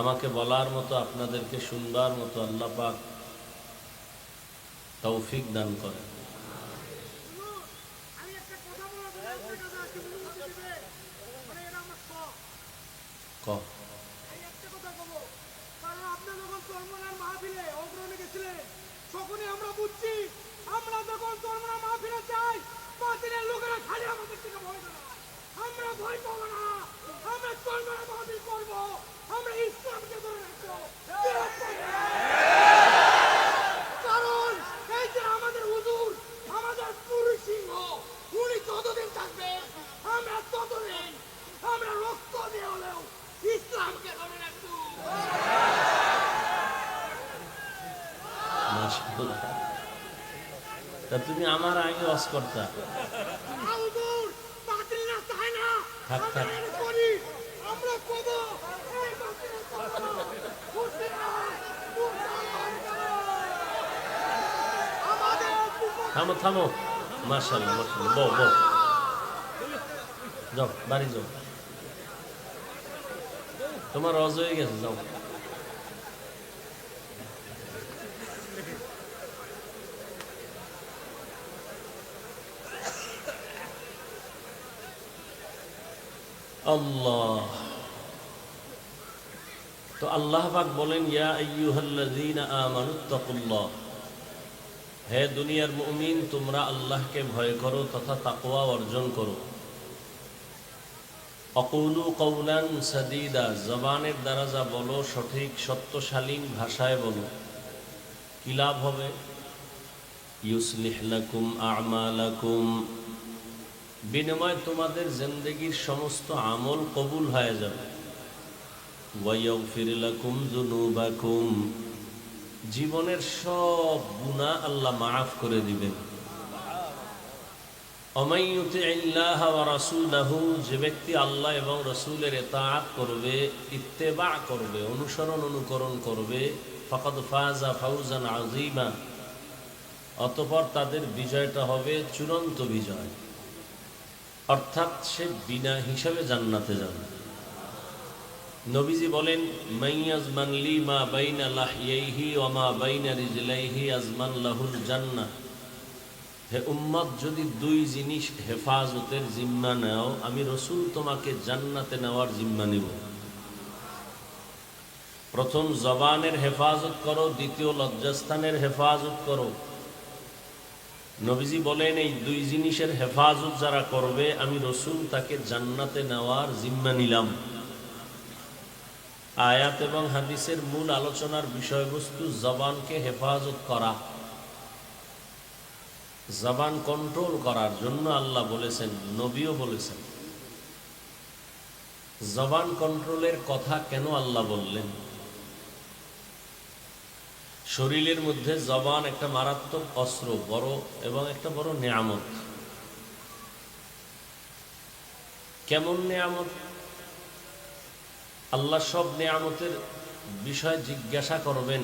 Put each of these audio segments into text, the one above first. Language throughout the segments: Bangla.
আমাকে বলার মতো, আপনাদেরকে শুনবার মতো আল্লাহ পাক তৌফিক দান করে আমরা ভয় পাবো না, আমরা চর্মনার মাহফিল করব আমরা ইসলামকে ধরে রাখব বিরোধ করব না। কারণ এই যে আমাদের হুজুর আমাদের পুরুষ সিংহ উনি যতদিন থাকবে আমরা ততদিন আমরা রক্ত দিয়ে হলেও ইসলামকে ধরে রাখব তা তুমি আমার আগে ওয়াজ করতা না থাক, থাক। এটা করি আমরা কব এই বাতিল করব ফুটে না আমাদের বিপদ থামো থামো মাশাআল্লাহ মাশাআল্লাহ বউ বউ যাও বাড়ি যাও তোমার রজ হয়ে গেছে যাও আল্লাহ তো আল্লাহ পাক বলেন ইয়া আইয়ুহাল্লাযীনা আমানুত্তাকুল্লাহ হে দুনিয়ার মুমিন, তোমরা আল্লাহকে ভয় করো তথা তাকওয়া অর্জন করো। অকৌলু কৌলান সাদিদা, জবানের দ্বারা যা বলো সঠিক, সত্যশালীন ভাষায় বলো। কি লাভ হবে? ইউসলিহ লাকুম আমালাকুম। বিনিময় তোমাদের জিন্দগির সমস্ত আমল কবুল হয়ে যাবে। ওয়াইয়াগফির লাকুম যুনুবাকুম। জীবনের সব গুণা আল্লাহ মাফ করে দিবেন। যে ব্যক্তি আল্লাহ এবং রসুলের করবে, ইত্তেবা করবে, অনুসরণ অনুকরণ করবে আযীমা, অতঃপর তাদের বিজয়টা হবে চূড়ান্ত বিজয়। অর্থাৎ সে বিনা হিসাবে জান্নাতে যাবে। নবীজি বলেন মাইয়াজমান লি মা বাইনা লাহিয়াইহি ওয়া মা বাইনা রিজলাইহি আজমান লাহুল জান্নাহ। হে উম্মত, যদি দুই জিনিস হেফাজতের জিম্মা নাও, আমি রসুল তোমাকে জান্নাতে নেওয়ার জিম্মা নিব। প্রথম জবানের হেফাজত করো, দ্বিতীয় লজ্জাস্থানের হেফাজত করো। নবীজি বলেন, এই দুই জিনিসের হেফাজত যারা করবে, আমি রসুল তাকে জান্নাতে নেওয়ার জিম্মা নিলাম। আয়াত এবং হাদিসের মূল আলোচনার বিষয়বস্তু জবানকে হেফাজত করা। জবান কন্ট্রোল করার জন্য আল্লাহ বলেছেন, নবীও বলেছেন। জবান কন্ট্রোলের কথা কেন আল্লাহ বললেন? শরীরের মধ্যে জবান একটা মারাত্মক অস্ত্র, বড় এবং একটা বড় নিয়ামত। কেমন নিয়ামত? আল্লাহ সব নিয়ামতের বিষয় জিজ্ঞাসা করবেন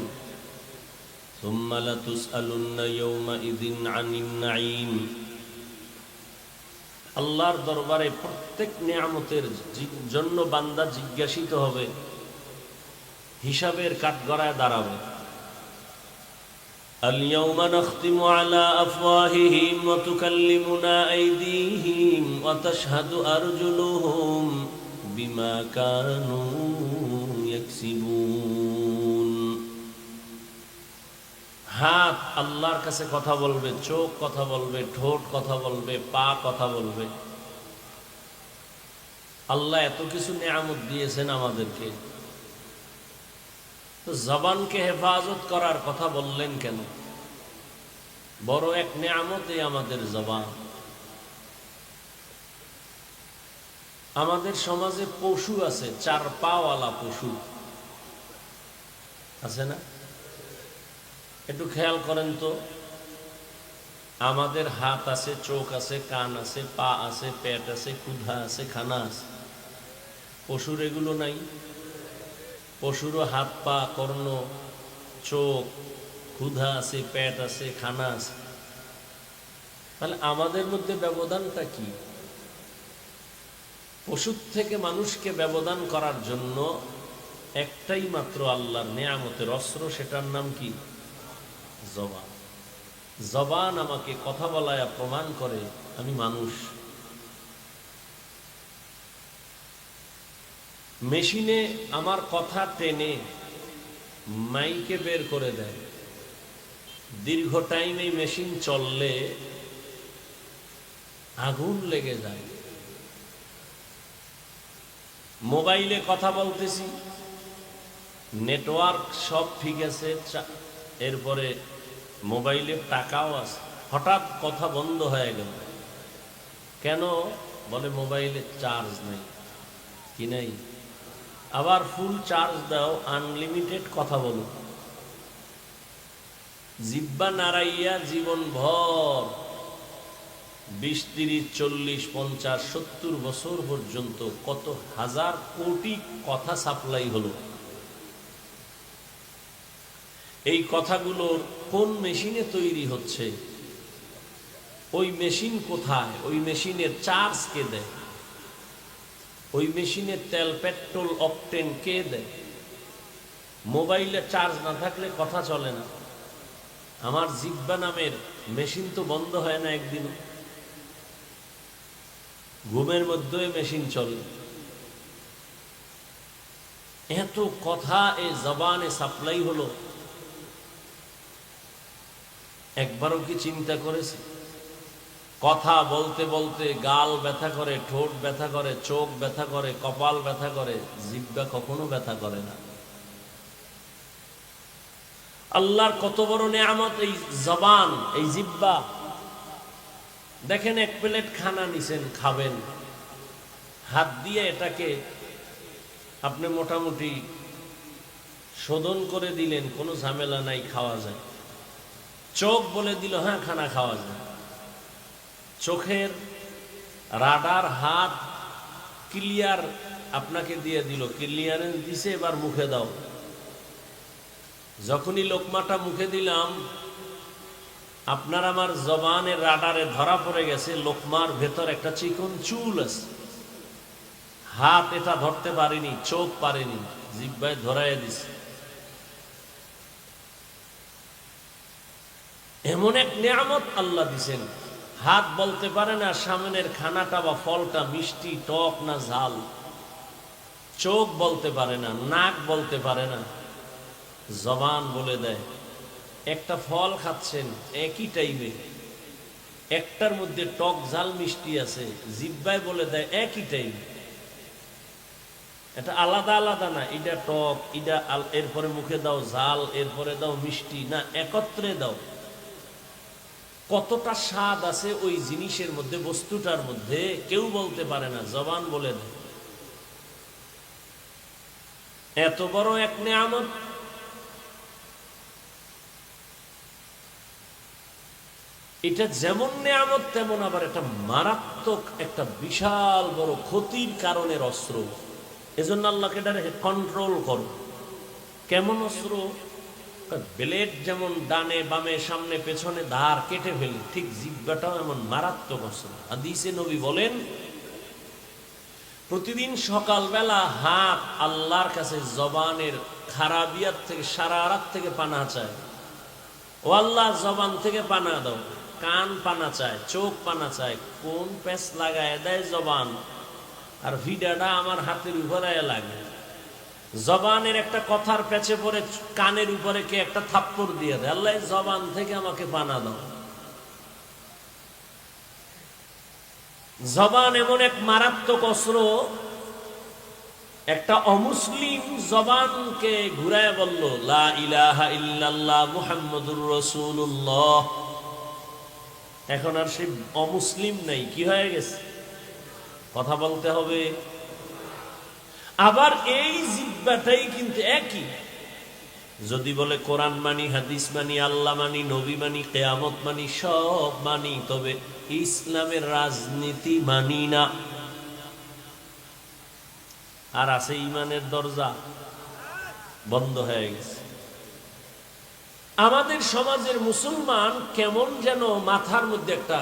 ثم لتسألن يومئذ عن النعيم আল্লাহর দরবারে প্রত্যেক নিয়ামতের জি- জন্য বান্দা জিজ্ঞাসিত হবে হিসাবের কাঠগড়ায় দাঁড়াবে اليوم نختم على أفواههم وتكلمنا أيديهم وتشهد أرجلهم بما كانوا يكسبون হাত আল্লাহর কাছে কথা বলবে চোখ কথা বলবে ঠোঁট কথা বলবে পা কথা বলবে আল্লাহ এত কিছু নিয়ামত দিয়েছেন আমাদেরকে তো জবানকে হেফাজত করার কথা বললেন কেন বড় এক নিয়ামতে আমাদের জবান আমাদের সমাজে পশু আছে, চার পাওয়ালা পশু। আছে না? একটু খেয়াল করেন তো। আমাদের হাত আছে, চোখ আছে, কান আছে, পা আছে, পেট আছে, ক্ষুধা আছে, খানা আছে। পশুর এগুলো নাই। পশুরও হাত, পা, কর্ণ, চোখ, ক্ষুধা আছে, পেট আছে, খানা আছে। তাহলে আমাদের মধ্যে ব্যবধানটা কি? পশুর থেকে মানুষকে ব্যবধান করার জন্য একটাই মাত্র আল্লাহর নেয়ামতের অস্ত্র, সেটার নাম কি? জবান। জবান আমাকে কথা বলায় প্রমাণ করে আমি মানুষ। মেশিনে আমার কথা টেনে মাইকে বের করে দেয়। দীর্ঘ টাইম মেশিন চললে আগুন লেগে যায়। মোবাইলে কথা বলতেছি, নেটওয়ার্ক সব ঠিক আছে এরপরে মোবাইলে টাকাও আছে। হঠাৎ কথা বন্ধ হয়ে গেল। কেন? বলে মোবাইলে চার্জ নেই, কি নেই? আবার ফুল চার্জ দাও আনলিমিটেড কথা বলো। জিব্বা নাড়াইয়া জীবন ভর বিশ, তিরিশ, চল্লিশ, পঞ্চাশ, সত্তর বছর পর্যন্ত কত হাজার কোটি কথা সাপ্লাই হলো? এই কথাগুলোর কোন মেশিনে তৈরি হচ্ছে? ওই মেশিন কোথায়? ওই মেশিনের চার্জ কে দেয়? ওই মেশিনের তেল পেট্রোল অকটেন কে দেয়? মোবাইলে চার্জ না থাকলে কথা চলে না। আমার জিব্বা নামের মেশিন তো বন্ধ হয় না একদিনও। ঘুমের মধ্যে মেশিন চলে। এত কথা এ জবানে সাপ্লাই হলো। একবারও কি চিন্তা করেছে? কথা বলতে বলতে গাল ব্যথা করে, ঠোঁট ব্যথা করে, চোখ ব্যথা করে, কপাল ব্যথা করে, জিব্বা কখনো ব্যথা করে না। আল্লাহর কত বড় নেয়ামত এই জবান, এই জিব্বা। দেখেন এক প্লেট খানা নিছেন, খাবেন। হাত দিয়ে এটাকে আপনি মোটামুটি শোধন করে দিলেন, কোনো ঝামেলা নাই, খাওয়া যায়। চোখ বলে দিল হ্যাঁ খানা খাওয়া যায়। চোখের রাডার হাত ক্লিয়ার আপনাকে দিয়ে দিল ক্লিয়ারেন্স দিছে, এবার মুখে দাও। যখনই লোকমাটা মুখে দিলাম আপনার আমার জবানের রাডারে ধরা পড়ে গেছে, লোকমার ভেতর একটা চিকন চুল আছে। হাত এটা ধরতে পারেনি, চোখ পারেনি, জিব্বায় ধরাই দিছে। এমন এক নিয়ামত আল্লাহ দিছেন, হাত বলতে পারে না সামনের খানাটা বা ফলটা মিষ্টি, টক না ঝাল। চোখ বলতে পারে না, নাক বলতে পারে না, জবান বলে দেয়। একটা ফল খাচ্ছেন, একই টাইমে একটার মধ্যে টক ঝাল মিষ্টি আছে, জিব্বায় বলে দেয় একই টাইম এটা আলাদা আলাদা না, এটা টক, এটা এরপরে মুখে দাও ঝাল, এরপরে দাও মিষ্টি, না, একত্রে দাও। কতটা স্বাদ আছে ওই জিনিসের মধ্যে, বস্তুটার মধ্যে, কেউ বলতে পারে না, জবান বলে দেয়। এত বড় এক নেয়ামত এটা যেমন নেয়ামত, তেমন আবার একটা মারাত্মক, একটা বিশাল বড় ক্ষতির কারণের অস্ত্র। এজন্য আল্লাহকে এটাকে কন্ট্রোল করো। কেমন অস্ত্র? ব্লেড যেমন ডানে, বামে, সামনে, পেছনে ধার কেটে ফেলে ঠিক জিব্বাটাও এমন মারাত্মক অস্ত্র। হাদিসে নবী বলেন, প্রতিদিন সকালবেলা হাত আল্লাহর কাছে জবানের খারাবিয়াত থেকে সারা রাত থেকে পানা চায়। ও আল্লাহ, জবান থেকে পানা দাও। কান পানা চায়, চোখ পানা চায়, কোন প্যাচ লাগায় দেয় জবান, আর ভিডাটা আমার হাতের উপরে লাগে। জবানের একটা কথার পেছে পরে কানের উপরে কে একটা থাপ্পড় দিয়ে দেয়, আল্লাহ জবান থেকে আমাকে পানা দাও। জবান এমন এক মারাত্মক অস্ত্র, একটা অমুসলিম জবানকে ঘুরায় বলল, লা ইলাহা ইল্লাল্লাহ মুহাম্মদুর রাসূলুল্লাহ। এখন আর সে অমুসলিম নাই, কি হয়ে গেছে? কথা বলতে হবে। আবার এই জিব্বাটাই কিন্তু একই। যদি বলে কোরআন মানি, হাদিস মানি, আল্লাহ মানি, নবী মানি, কেয়ামত মানি, সব মানি, তবে ইসলামের রাজনীতি মানি না। আর আছে ইমানের দরজা, বন্ধ হয়ে গেছে। আমাদের সমাজের মুসলমান কেমন যেন মাথার মধ্যে একটা